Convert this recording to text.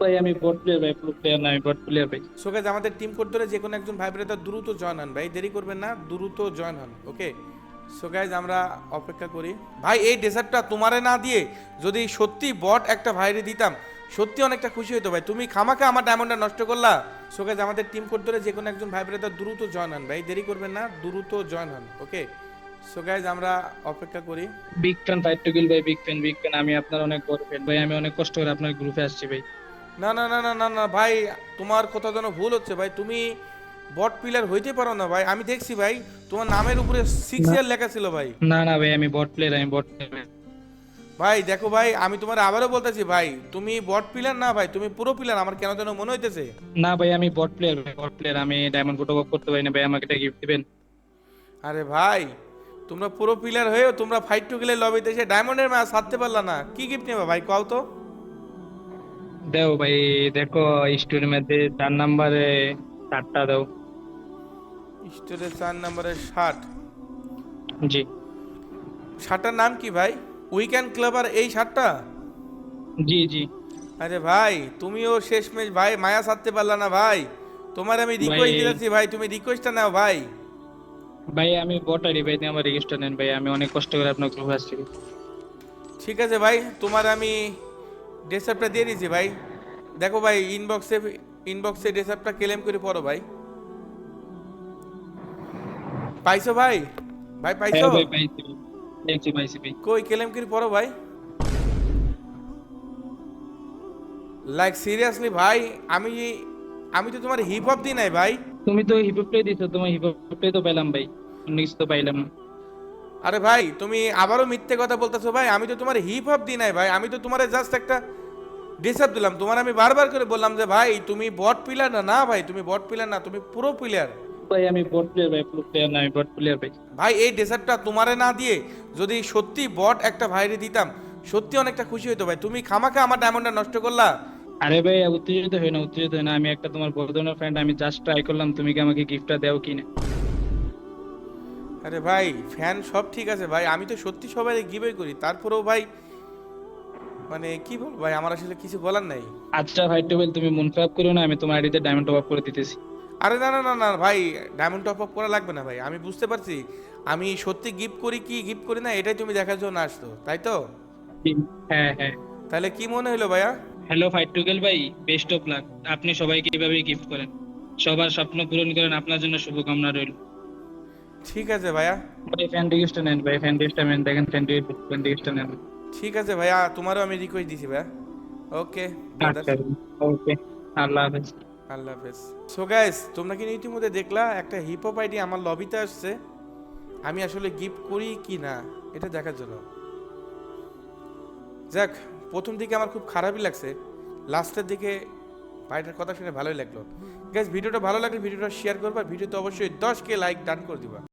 ভাই আমি bot player ভাই প্রো প্লেয়ার না আমি বট প্লেয়ার ভাই সো গাইজ আমাদের টিম কোড ধরে যে কোনো একজন ভাই ব্রাদার দ্রুত জয়েন হন। ভাই দেরি করবেন না দ্রুত জয়েন হন ওকে সো গাইজ আমরা অপেক্ষা করি। ভাই এই ডেজার্টটা তোমারে না দিয়ে যদি সত্যি বট একটা ভাইরে দিতাম সত্যি অনেকটা খুশি হতো ভাই। তুমি খামাকে আমার ডায়মন্ডটা নষ্ট করলা। সো গাইজ আমাদের টিম কোড ধরে যে কোনো একজন ভাই ব্রাদার দ্রুত জয়েন হন। ভাই দেরি করবেন না দ্রুত জয়েন হন ওকে সো গাইজ আমরা অপেক্ষা করি। বিগ ফ্যান ভাই বিগ ফ্যান বিগ ফ্যান আমি আপনার অনেক বড় ফ্যান ভাই আমি অনেক কষ্ট করে আপনার গ্রুপে আসছি ভাই। না না না না না না ভাই তোমার কথা যেন ভুল হচ্ছে ভাই তুমি বট পিলার হইতে পারো না ভাই আমি দেখছি ভাই তোমার নামের উপরে সিক্স ইয়ার লেখা ছিল ভাই। না না ভাই আমি বট প্লেয়ার আমি বট ভাই দেখো ভাই আমি তোমার আবারও বলতেছি ভাই তুমি বট পিলার না ভাই তুমি পুরো পিলার আমার কেন যেন মনে হইতেছে? না ভাই আমি বট প্লেয়ার ভাই বট প্লেয়ার আমি ডায়মন্ড ফটো করতে পারি না ভাই আমাকে একটা গিফট দিবেন। আরে ভাই তোমরা পুরো পিলার হয়েও তোমরা ফাইট টু গেলে লবিতে এসে ডায়মন্ডের ম্যাচ হারতে পারলা না কি গিফট নেবা ভাই কও তো। দেও ভাই দেখো স্টোরির মধ্যে চার নাম্বারে চারটা দাও। স্টোরের চার নম্বরের শার্ট জি। শার্টটার নাম কি ভাই? উইকেন্ড ক্লাবার এই শার্টটা জি জি। আরে ভাই তুমিও শেষমেশ ভাই মায়া সারতে পারলা না ভাই। তোমার আমি রিকোয়েস্ট দিয়েছি ভাই তুমি রিকোয়েস্টটা নাও ভাই। ভাই আমি বট আইডি ভাই আমার রেজিস্টার নেন ভাই আমি অনেক কষ্ট করে আপনার গ্রুপে আসছি। ঠিক আছে ভাই তোমার আমি ডেসঅ্যাপটা দিয়ে দিয়েছি ভাই। দেখো ভাই ইনবক্সে ইনবক্সে ডেসঅ্যাপটা ক্লেম করে পড়ো ভাই। পাইছো ভাই? ভাই পাইছো? হ্যাঁ ভাই পাইছি পাইছি পাইছি ভাই কই ক্লেম করে পড়ো ভাই। লাইক সিরিয়াসলি ভাই আমি আমি তো তোমার হিপ হপ দিই নাই ভাই। তুমি তো হিপ হপ প্লে দিছো তোমার হিপ হপ প্লে তো পেলাম ভাই। অন্য কিছু তো পাইলাম না। আরে ভাই তুমি আবারও মিথ্যে কথা বলতেছো ভাই। আমি তো তোমার হিপ হপ দিই নাই ভাই। আমি তো তোমার জাস্ট একটা ডিসার্ভ দিলাম। তোমার আমি বারবার করে বললাম যে ভাই তুমি বট পিলার না না ভাই তুমি বট পিলার না তুমি পুরো প্লেয়ার ভাই আমি বট প্লেয়ার ভাই প্রো প্লেয়ার না আমি বট প্লেয়ার ভাই। ভাই এই ডেসার্টটা তোমারে না দিয়ে যদি সত্যি বট একটা ভাইরে দিতাম সত্যি অনেকটা খুশি হতো ভাই। তুমি খামাখা আমার ডায়মন্ডটা নষ্ট করলা। আরে ভাই উত্তেজিত হয় না উত্তেজিত হয় না। আমি একটা তোমার বড় ধরনের ফ্রেন্ড আমি জাস্ট ট্রাই করলাম তুমি কি আমাকে গিফটটা দাও কিনা? আরে ভাই ফ্যান সব ঠিক আছে ভাই আমি তো সত্যি সবাই গিভই করি। তারপরেও ভাই মানে কি বলব ভাই আমার আসলে কিছু বলার নাই। আচ্ছা ভাই টেবিল তুমি মন খারাপ করো না আমি তোমার আইডিতে ডায়মন্ড টপ আপ করে দিতেছি। আরে না না না না ভাই ডায়মন্ড টপ আপ করা লাগবে না ভাই আমি বুঝতে পারছি। আমি সত্যি গিফট করি কি গিফট করি না এটাই তুমি দেখার জন্য আসতো তাই তো? হ্যাঁ হ্যাঁ। তাহলে কি মনে হলো ভাইয়া? হ্যালো ফাইট টুগেল ভাই বেস্ট অফ লাক আপনি সবাইকে এইভাবেই গিফট করেন। সবার স্বপ্ন পূরণ করেন আপনার জন্য শুভকামনা রইল। ঠিক আছে ভাইয়া। ভাই ফ্যান রিকোয়েস্ট নেন ভাই ফ্যান রিকোয়েস্ট নেন দেখেন ফ্যান রিকোয়েস্ট নেন। ঠিক আছে ভাইয়া তোমারও আমি রিকোয়েস্ট দিছি ভাইয়া। ওকে আচ্ছা ওকে আল্লাহ হাফেজ। আল্লাহ হাফেজ। সো গাইস তোমরা কি ইতিমধ্যে দেখলা একটা হিপ হপ আইডি আমার লবিতে আসছে। আমি আসলে গিফট করি কি না এটা দেখার জন্য। যাক প্রথম দিকে আমার খুব খারাপই লাগছে। লাস্টের দিকে ভাইটার কথা শুনে ভালোই লাগল। গাইস ভিডিওটা ভালো লাগলে ভিডিওটা শেয়ার করবা। ভিডিওতে অবশ্যই দশ কে লাইক ডান করে দিবা।